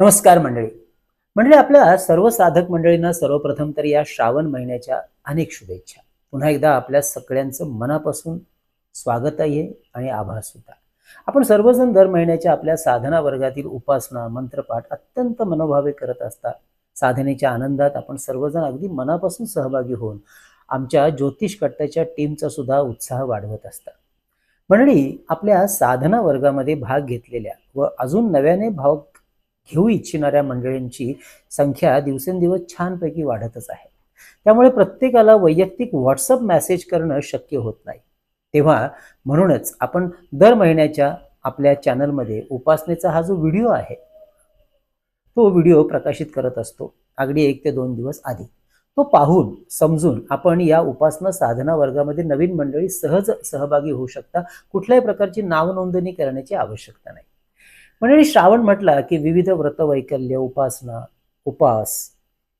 नमस्कार मंडळी. मंडळी आपल्या सर्व साधक मंडळींना सर्वप्रथम तर या श्रावण महिन्याच्या अनेक शुभेच्छा. पुन्हा एकदा आपल्या सगळ्यांचं मनापासून स्वागत आहे आणि आभार सुद्धा. आपण सर्वजण दर महिन्याच्या आपल्या साधना वर्गातील उपासना मंत्रपाठ अत्यंत मनोभावे करत असता साधनेच्या आनंदात आपण सर्वजण अगदी मनापासून सहभागी होऊन आमच्या ज्योतिष कट्ट्याच्या टीमचा सुद्धा उत्साह वाढवत असतात मंडळी आपल्या साधना वर्गामध्ये भाग घेतलेल्या व अजून नव्याने भाग घेऊ इच्छिणाऱ्या मंडळींची संख्या दिवसेंदिवस छानपैकी वाढतच आहे. त्यामुळे प्रत्येकाला वैयक्तिक व्हॉट्सअप मेसेज करणं शक्य होत नाही. तेव्हा म्हणूनच आपण दर महिन्याच्या आपल्या चॅनलमध्ये उपासनेचा हा जो व्हिडिओ आहे तो व्हिडिओ प्रकाशित करत असतो अगदी एक ते दोन दिवस आधी. तो पाहून समजून आपण या उपासना साधना वर्गामध्ये नवीन मंडळी सहज सहभागी होऊ शकता कुठल्याही प्रकारची नाव नोंदणी करण्याची आवश्यकता नाही. म्हणजे श्रावण म्हटला की विविध व्रतवैकल्य उपासना उपास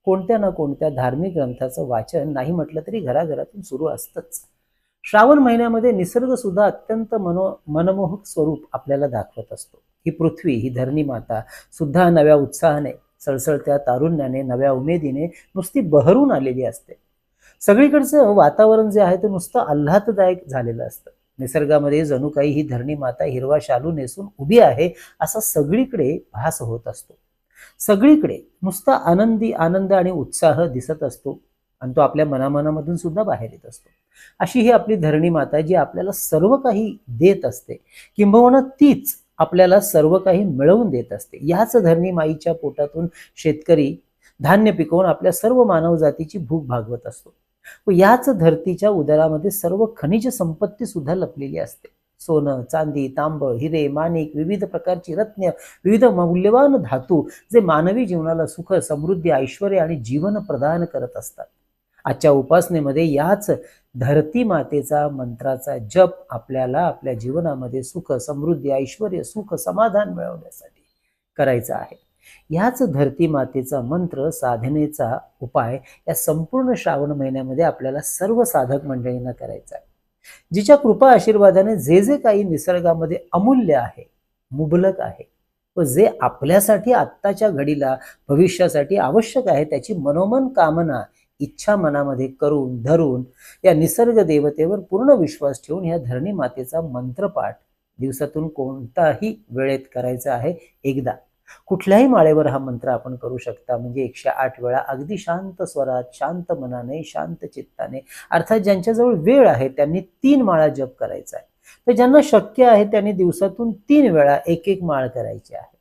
कोणत्या ना कोणत्या धार्मिक ग्रंथाचं वाचन नाही म्हटलं तरी घराघरातून सुरू असतंच. श्रावण महिन्यामध्ये निसर्ग सुद्धा अत्यंत मनो मनमोहक स्वरूप आपल्याला दाखवत असतो. ही पृथ्वी ही धरणी माता सुद्धा नव्या उत्साहाने सळसळत्या तारुण्याने नव्या उमेदीने नुसती बहरून आलेली असते. सगळीकडचं वातावरण जे आहे ते नुसतं आल्हाददायक झालेलं असतं. निसर्गामध्ये जणू काही ही धरणी माता हिरवा शालू नेसून उभी आहे असा सगळीकडे भास होत असतो. सगळीकडे नुसता आनंदी आनंद आणि उत्साह दिसत असतो आणि तो आपल्या मनामनामधून सुद्धा बाहेर येत असतो. अशी ही आपली धरणी माता जी आपल्याला सर्व काही देत असते. किंबहुना तीच आपल्याला सर्व काही मिळवून देत असते. याच धरणी माईच्या पोटातून शेतकरी धान्य पिकवून आपल्या सर्व मानव जातीची भूक भागवत असतो. व याच धरतीच्या उदरामध्ये सर्व खनिज संपत्ती सुद्धा लपलेली असते. सोनं चांदी तांब हिरे माणिक विविध प्रकारची रत्न विविध मौल्यवान धातू जे मानवी जीवनाला सुख समृद्धी ऐश्वर आणि जीवन प्रदान करत असतात. आजच्या उपासनेमध्ये याच धरती मातेचा मंत्राचा जप आपल्याला आपल्या जीवनामध्ये सुख समृद्धी ऐश्वर सुख समाधान मिळवण्यासाठी करायचं आहे. याच धरती मातेचा मंत्र साधनेचा उपाय या संपूर्ण श्रावण महिन्यामध्ये आपल्याला सर्व साधक मंडळींना करायचा आहे. जिच्या कृपा आशीर्वादाने जे जे काही निसर्गामध्ये अमूल्य आहे मुबलक आहे व जे आपल्यासाठी आत्ताच्या घडीला भविष्यासाठी आवश्यक आहे त्याची मनोमन कामना इच्छा मनामध्ये करून धरून या निसर्ग देवतेवर पूर्ण विश्वास ठेवून या धरणी मातेचा मंत्रपाठ दिवसातून कोणताही वेळेत करायचा आहे एकदा कुठल्याही माळेवर हा मंत्र आपण करू शकता. म्हणजे एकशे आठ वेळा अगदी शांत स्वरात शांत मनाने शांत चित्ताने. अर्थात ज्यांच्याजवळ वेळ आहे त्यांनी तीन माळा जप करायचा आहे. तर ज्यांना शक्य आहे त्यांनी दिवसातून तीन वेळा एक एक माळ करायची आहे.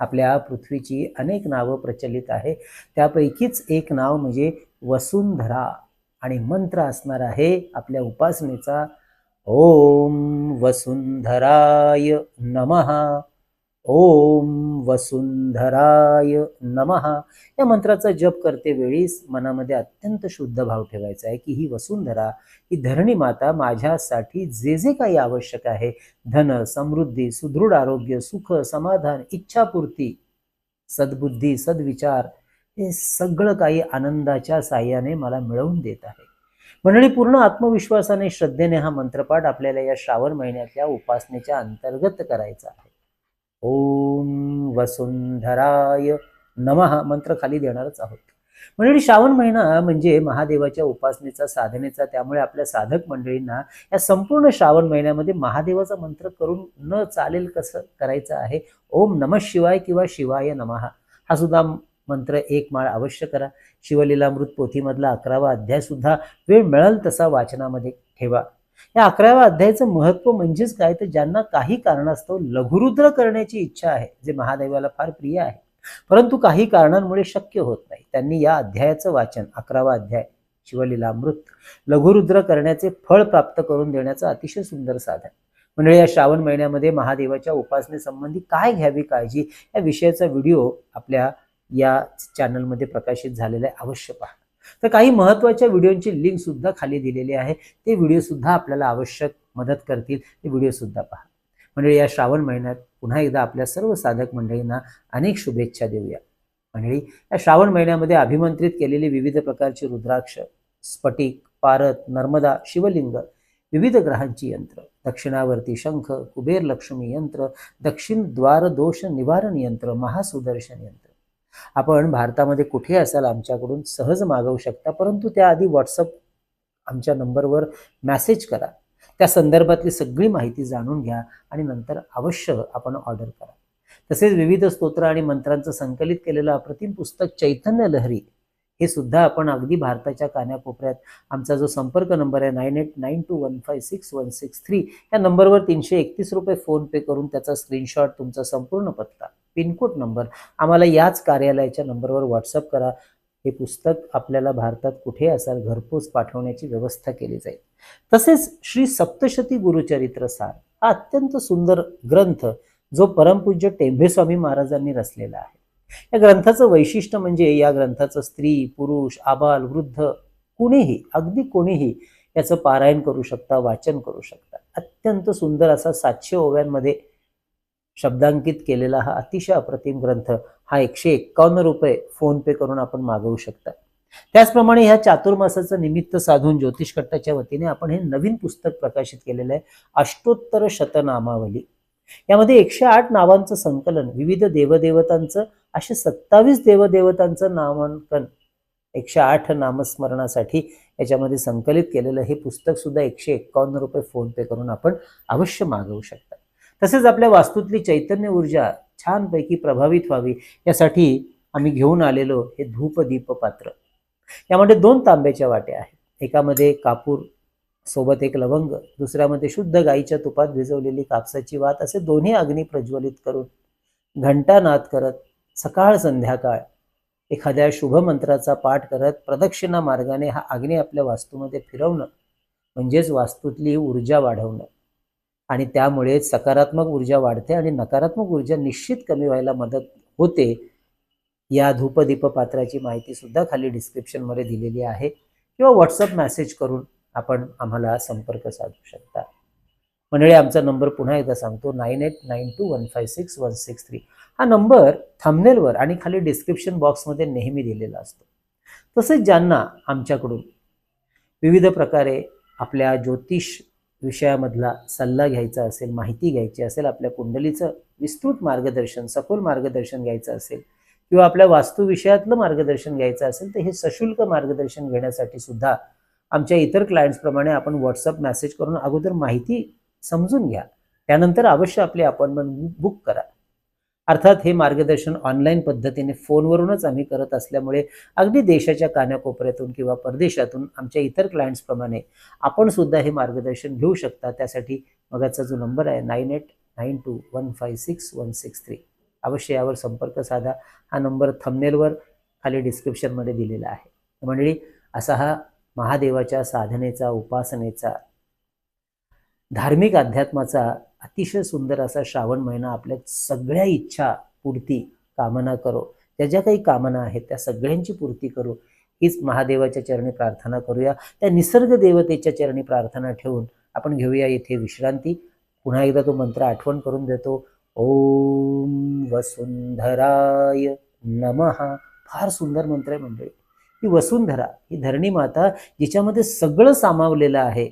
आपल्या पृथ्वीची अनेक नावं प्रचलित आहे. त्यापैकीच एक नाव म्हणजे वसुंधरा. आणि मंत्र असणार आहे आपल्या उपासनेचा ओम वसुंधराय नमः. ओम वसुंधराय नमः. या मंत्राचा जप करते वेळीस मनामध्ये अत्यंत शुद्ध भाव ठेवायचा आहे की ही वसुंधरा ही धरणी माता माझ्यासाठी जे जे काही आवश्यक आहे धन समृद्धी सुदृढ आरोग्य सुख समाधान इच्छापूर्ती सद्बुद्धी सद्विचार हे सगळं काही आनंदाच्या साह्याने मला मिळवून देत आहे. मंडळी पूर्ण आत्मविश्वासाने श्रद्धेने हा मंत्रपाठ आपल्याला या श्रावण महिन्यातल्या उपासनेच्या अंतर्गत करायचा आहे. ओम वसुंधराय नमः. मंत्र खाली देणारच आहोत. म्हणजे श्रावण महिना म्हणजे महादेवाच्या उपासनेचा साधनेचा त्यामुळे आपल्या साधक मंडळींना या संपूर्ण श्रावण महिन्यामध्ये महादेवाचा मंत्र करून न चालेल कसं करायचं आहे? ओम नम शिवाय किंवा शिवाय नमः. हा सुद्धा मंत्र एक माळ अवश्य करा. शिवलीलामृत पोथीमधला अकरावा अध्याय सुद्धा वेळ मिळेल तसा वाचनामध्ये ठेवा. या अकराव्या अध्यायाचं महत्त्व म्हणजेच काय? तर ज्यांना काही कारणास्तव लघुरुद्र करण्याची इच्छा आहे जे महादेवाला फार प्रिय आहे परंतु काही कारणांमुळे शक्य होत नाही. त्यांनी या अध्यायाचं वाचन अकरावा अध्याय शिवलीलामृत लघुरुद्र करण्याचे फळ प्राप्त करून देण्याचं अतिशय सुंदर साधन. म्हणजे या श्रावण महिन्यामध्ये महादेवाच्या उपासनेसंबंधी काय घ्यावी काळजी या विषयाचा व्हिडिओ आपल्या या चॅनलमध्ये प्रकाशित झालेला आहे. अवश्य पहा. तर काही महत्त्वाच्या व्हिडिओची लिंक सुद्धा खाली दिलेली आहे. ते व्हिडिओ सुद्धा आपल्याला आवश्यक मदत करतील. ते व्हिडिओ सुद्धा पहा. म्हणजे या श्रावण महिन्यात पुन्हा एकदा आपल्या सर्व साधक मंडळींना अनेक शुभेच्छा देऊया. मंडळी या श्रावण महिन्यामध्ये अभिमंत्रित केलेली विविध प्रकारची रुद्राक्ष स्फटिक पारत नर्मदा शिवलिंग विविध ग्रहांची यंत्र दक्षिणावर्ती शंख कुबेर लक्ष्मी यंत्र दक्षिण द्वार दोष निवारण यंत्र महासुदर्शन यंत्र आपण भारतामध्ये कुठे असाल आमच्याकडून सहज मागवू शकता परंतु त्याआधी व्हॉट्सअप आमच्या नंबरवर मॅसेज करा. त्या संदर्भातली सगळी माहिती जाणून घ्या आणि नंतर अवश्य आपण ऑर्डर करा. तसेच विविध स्तोत्र आणि मंत्रांचं संकलित केलेलं अप्रतिम पुस्तक चैतन्य लहरी हे सुद्धा आपण अगदी भारताच्या कान्याकोपऱ्यात आमचा जो संपर्क नंबर आहे nine eight nine two one five six one six three या नंबरवर तीनशे एकतीस रुपये फोनपे करून त्याचा स्क्रीनशॉट तुमचा संपूर्ण पत्ता पिनकोड नंबर आम्हाला याच कार्यालयाच्या नंबरवर व्हॉट्सअप करा. हे पुस्तक आपल्याला भारतात कुठे असाल घरपोच पाठवण्याची व्यवस्था केली जाईल. तसेच श्री सप्तशती गुरुचरित्र सार हा अत्यंत सुंदर ग्रंथ जो परमपूज्य टेंभेस्वामी महाराजांनी रचलेला आहे. या ग्रंथाचं वैशिष्ट्य म्हणजे या ग्रंथाचं स्त्री पुरुष आबाल वृद्ध कुणीही अगदी कोणीही याचं पारायण करू शकता वाचन करू शकता. अत्यंत सुंदर असा सातशे ओव्यांमध्ये शब्दांकित केलेला हा अतिशय अप्रतिम ग्रंथ. हा एकशे एक्कावन्न रुपये फोन पे करून आपण मागवू शकता. त्याचप्रमाणे ह्या चातुर्मासाचं निमित्त साधून ज्योतिष कट्टाच्या वतीने आपण हे नवीन पुस्तक प्रकाशित केलेलं आहे अष्टोत्तर शतनामावली. यामध्ये एकशे आठ नावांचं संकलन विविध देवदेवतांचं असे सत्तावीस देवदेवतांचं नामांकन एकशे आठ नामस्मरणासाठी याच्यामध्ये संकलित केलेलं हे पुस्तक सुद्धा एकशे एक्कावन्न रुपये फोन पे करून आपण अवश्य मागवू शकता. तसेच आपल्या वास्तूतली चैतन्य ऊर्जा छानपैकी प्रभावित व्हावी यासाठी आम्ही घेऊन आलेलो हे धूपदीप पात्र यामध्ये दोन तांब्याच्या वाट्या आहेत. एकामध्ये कापूर सोबत एक लवंग दुसऱ्यामध्ये शुद्ध गाईच्या तुपात भिजवलेली कापसाची वात असे दोन्ही अग्नी प्रज्वलित करून घंटानाद करत सकाळ संध्याकाळ एखाद्या शुभ मंत्राचा पाठ करत प्रदक्षिणा मार्गाने हा अग्नी आपल्या वास्तूमध्ये फिरवणं म्हणजेच वास्तूतली ऊर्जा वाढवणं. आणि त्यामुळे सकारात्मक ऊर्जा वाढते आणि नकारात्मक ऊर्जा निश्चित कमी व्हायला मदत होते या धूपदीप पात्राची माहिती सुद्धा खाली डिस्क्रिप्शनमध्ये दिलेली आहे. किंवा व्हॉट्सअप मेसेज करून आपण आम्हाला संपर्क साधू शकता. मंडळी आमचा नंबर पुन्हा एकदा सांगतो nine eight nine two one five six one six three. हा नंबर थंबनेलवर आणि खाली डिस्क्रिप्शन बॉक्समध्ये नेहमी दिलेला असतो. तसेच ज्यांना आमच्याकडून विविध प्रकारे आपल्या ज्योतिष विषयामधला सल्ला घ्यायचा असेल माहिती घ्यायची असेल आपल्या कुंडलीचं विस्तृत मार्गदर्शन सखोल मार्गदर्शन घ्यायचं असेल किंवा आपल्या वास्तुविषयातलं मार्गदर्शन घ्यायचं असेल तर हे सशुल्क मार्गदर्शन घेण्यासाठी सुद्धा आमच्या इतर क्लायंट्सप्रमाणे आपण व्हॉट्सअप मेसेज करून अगोदर माहिती समजून घ्या. त्यानंतर अवश्य आपली अपॉइंटमेंट बुक करा. अर्थात हे मार्गदर्शन ऑनलाईन पद्धतीने फोनवरूनच आम्ही करत असल्यामुळे अगदी देशाच्या कानाकोपऱ्यातून किंवा परदेशातून आमच्या इतर क्लायंट्सप्रमाणे आपण सुद्धा हे मार्गदर्शन घेऊ शकता. त्यासाठी मगाचा जो नंबर आहे nine eight nine two one five six one six three अवश्य यावर संपर्क साधा. हा नंबर थंबनेलवर खाली डिस्क्रिप्शनमध्ये दिलेला आहे. मंडळी असा हा महादेवाच्या साधनेचा उपासनेचा धार्मिक अध्यात्माचा अतिशय सुंदर असा श्रावण महिना आपल्या सगळ्या इच्छा पूर्ती कामना करो. त्या ज्या काही कामना आहेत त्या सगळ्यांची पूर्ती करू. हीच महादेवाच्या चरणी प्रार्थना करूया. त्या निसर्ग देवतेच्या चरणी प्रार्थना ठेवून आपण घेऊया येथे विश्रांती. पुन्हा एकदा तो मंत्र आठवण करून देतो. ओम वसुंधराय नमहा फार सुंदर मंत्र आहे मंडळी. ही वसुंधरा ही धरणी माता जिच्यामध्ये सगळं सामावलेलं आहे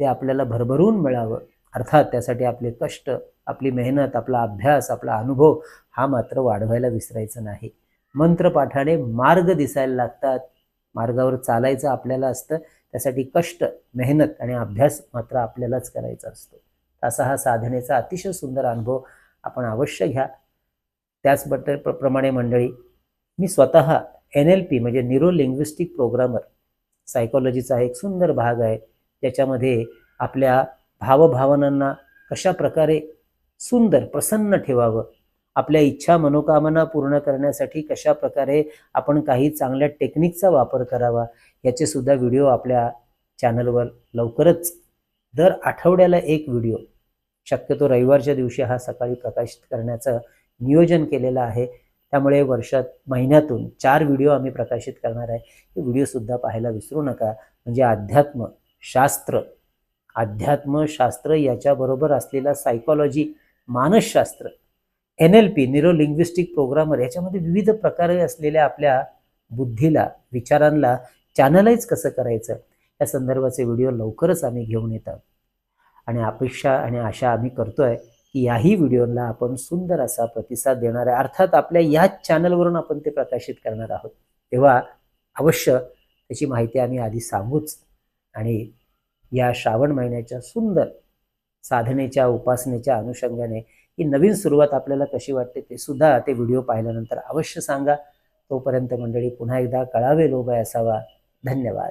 ते आपल्याला भरभरून मिळावं. अर्थात त्यासाठी आपले कष्ट आपली मेहनत आपला अभ्यास आपला अनुभव हा मात्र वाढवायला विसरायचं नाही. मंत्रपाठाने मार्ग दिसायला लागतात. मार्गावर चालायचं आपल्याला असतं. त्यासाठी कष्ट मेहनत आणि अभ्यास मात्र आपल्यालाच करायचा असतो. असा हा साधनेचा अतिशय सुंदर अनुभव आपण अवश्य घ्या. त्याचबद्दल प्र प्रमाणे मंडळी मी स्वतः एन एल पी म्हणजे न्यूरो लिंग्विस्टिक प्रोग्रामर सायकॉलॉजीचा एक सुंदर भाग आहे. त्याच्यामध्ये आपल्या भावभावनांना कशा प्रकारे सुंदर प्रसन्न ठेवावं आपल्या इच्छा मनोकामना पूर्ण करण्यासाठी कशा प्रकारे आपण काही चांगल्या टेक्निकचा वापर करावा याचे सुद्धा व्हिडिओ आपल्या चॅनलवर लवकरच दर आठवड्याला एक व्हिडिओ शक्यतो रविवारच्या दिवशी हा सकाळी प्रकाशित करण्याचं नियोजन केलेलं आहे. त्यामुळे वर्षात महिन्यातून चार व्हिडिओ आम्ही प्रकाशित करणार आहे. हे व्हिडिओसुद्धा पाहायला विसरू नका. म्हणजे अध्यात्म शास्त्र. अध्यात्मशास्त्र याच्याबरोबर असलेला सायकॉलॉजी मानसशास्त्र. N L P neuro linguistic programmer याच्यामध्ये विविध प्रकारे असलेल्या आपल्या बुद्धीला विचारांना चॅनलाइज कसं करायचं? या संदर्भाचे व्हिडिओ लवकरच आम्ही घेऊन येतात आणि अपेक्षा आणि आशा आम्ही करतोय की याही व्हिडिओला आपण सुंदर असा प्रतिसाद देणार आहे अर्थात आपल्या याच चॅनलवरून आपण ते प्रकाशित करणार आहोत. तेव्हा अवश्य त्याची माहिती आम्ही आधी सांगूच आणि या श्रावण महिन्याच्या सुंदर साधनेच्या उपासनेच्या अनुषंगाने ही नवीन सुरुवात आपल्याला कशी वाटते ते सुद्धा ते व्हिडिओ पाहिल्यानंतर अवश्य सांगा. तोपर्यंत मंडळी पुन्हा एकदा कळावे लोभाय असावा. धन्यवाद.